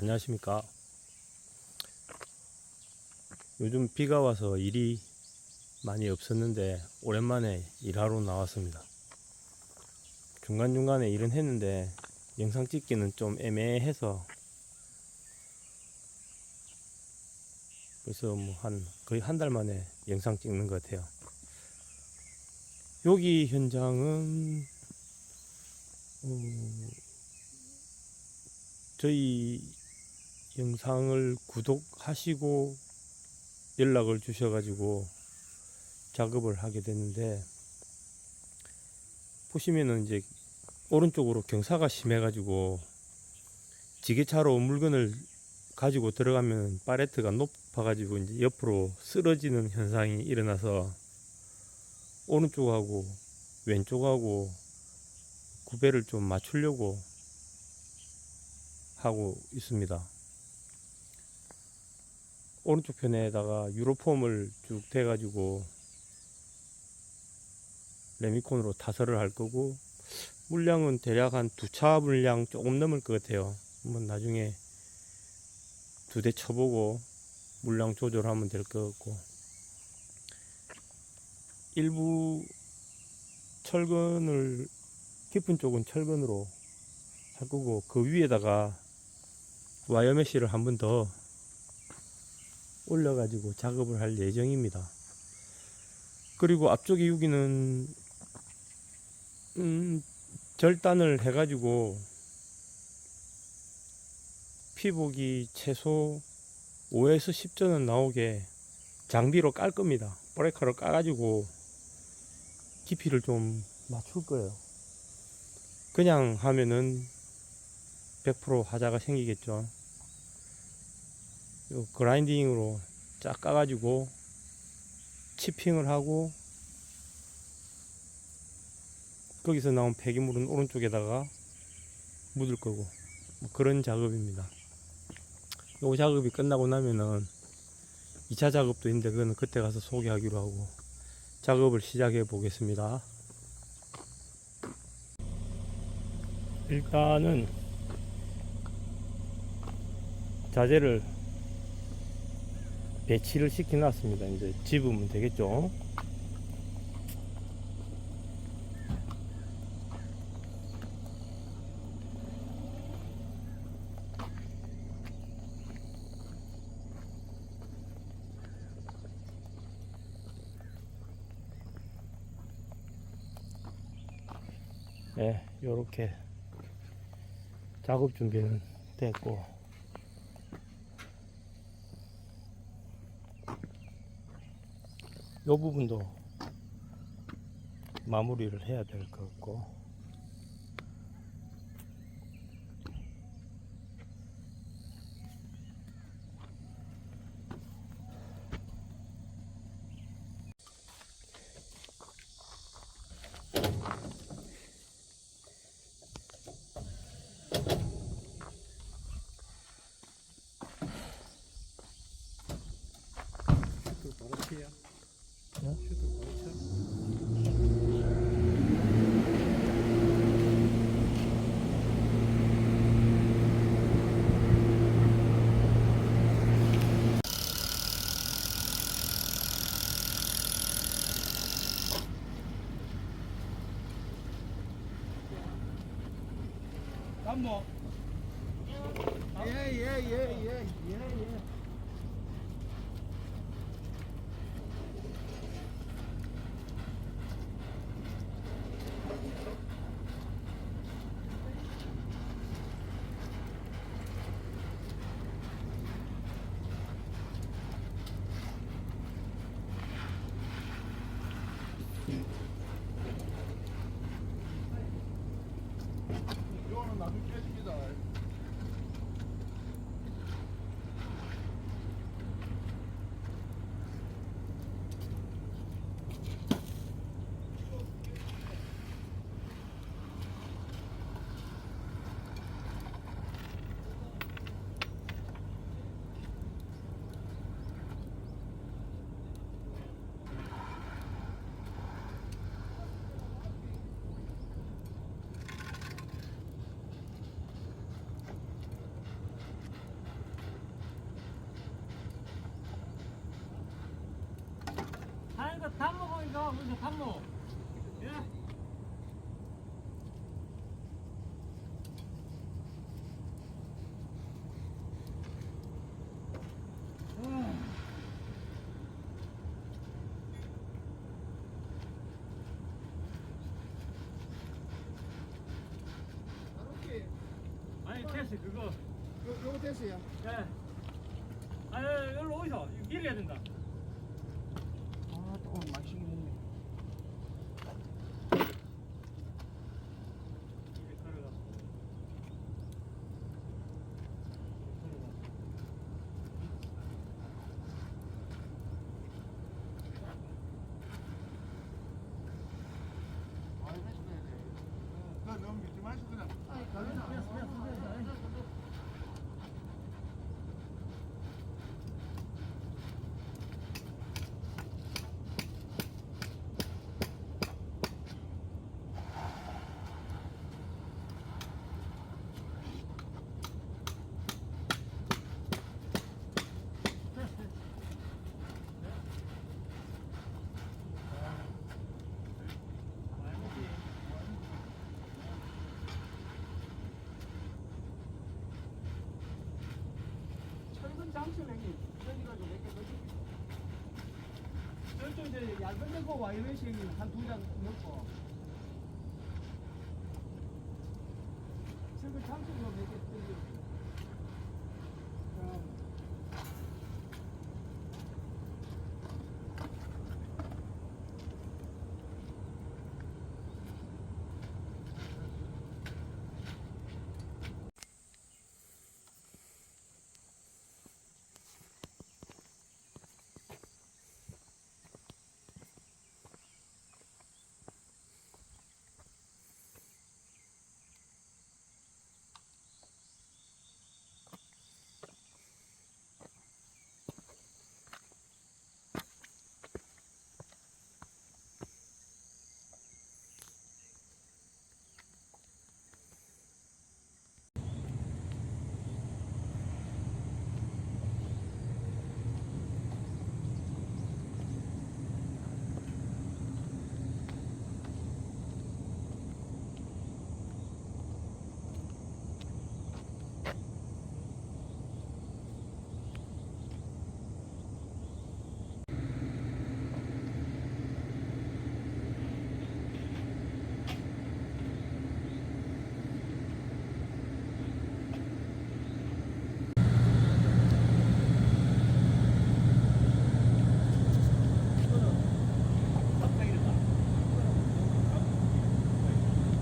안녕하십니까. 요즘 비가 와서 일이 많이 없었는데 오랜만에 일하러 나왔습니다. 중간중간에 일은 했는데 영상 찍기는 좀 애매해서 그래서 뭐 한 거의 한 달 만에 영상 찍는 것 같아요. 여기 현장은 어, 저희 영상을 구독하시고 연락을 주셔가지고 작업을 하게 됐는데 보시면은 이제 오른쪽으로 경사가 심해가지고 지게차로 물건을 가지고 들어가면 팔레트가 높아가지고 이제 옆으로 쓰러지는 현상이 일어나서 오른쪽하고 왼쪽하고 구배를 좀 맞추려고 하고 있습니다. 오른쪽 편에다가 유로폼을 쭉 대가지고 레미콘으로 타설을 할 거고 물량은 대략 한 두차 물량 조금 넘을 것 같아요. 한번 나중에 두 대 쳐보고 물량 조절하면 될 것 같고 일부 철근을 깊은 쪽은 철근으로 할 거고 그 위에다가 와이어 메쉬를 한번더 올려가지고 작업을 할 예정입니다. 그리고 앞쪽에 여기는 음, 절단을 해가지고 피복이 최소 5에서 10전은 나오게 장비로 깔 겁니다. 브레이커로 까가지고 깊이를 좀 맞출 거예요. 그냥 하면은 100% 하자가 생기겠죠. 요 그라인딩으로 쫙 까가지고 치핑을 하고 거기서 나온 폐기물은 오른쪽에다가 묻을 거고 뭐 그런 작업입니다. 요 작업이 끝나고 나면은 2차 작업도 있는데 그거는 그때 가서 소개하기로 하고 작업을 시작해 보겠습니다. 일단은 자재를 배치를 시켜 놨습니다. 이제 집으면 되겠죠. 네, 요렇게 작업 준비는 됐고 부분도 마무리를 해야 될 것 같고 슈트 바로 치야? 네? 슈트 바로 쳐? 감모 예예 예 예예예 이거는 나중에 깨집니다. 여기서 탐로. 예? 이렇게 아니 테스 그거. 요 요거 됐어요. 예. 아니 여기로 오이소. 이거 밀어야 된다. 아또 오늘 맛있게 먹네. 이게 걸어가. 아 이거 맛있어야 돼. 그거 너무 믿지 마시고 그냥 아니 가면 안 돼. 철근 장치를 형님 여기가지고 몇개 더 저쪽 이제 얇은 와이어시 형님 한두 장 넣고. 철근 장치로 몇개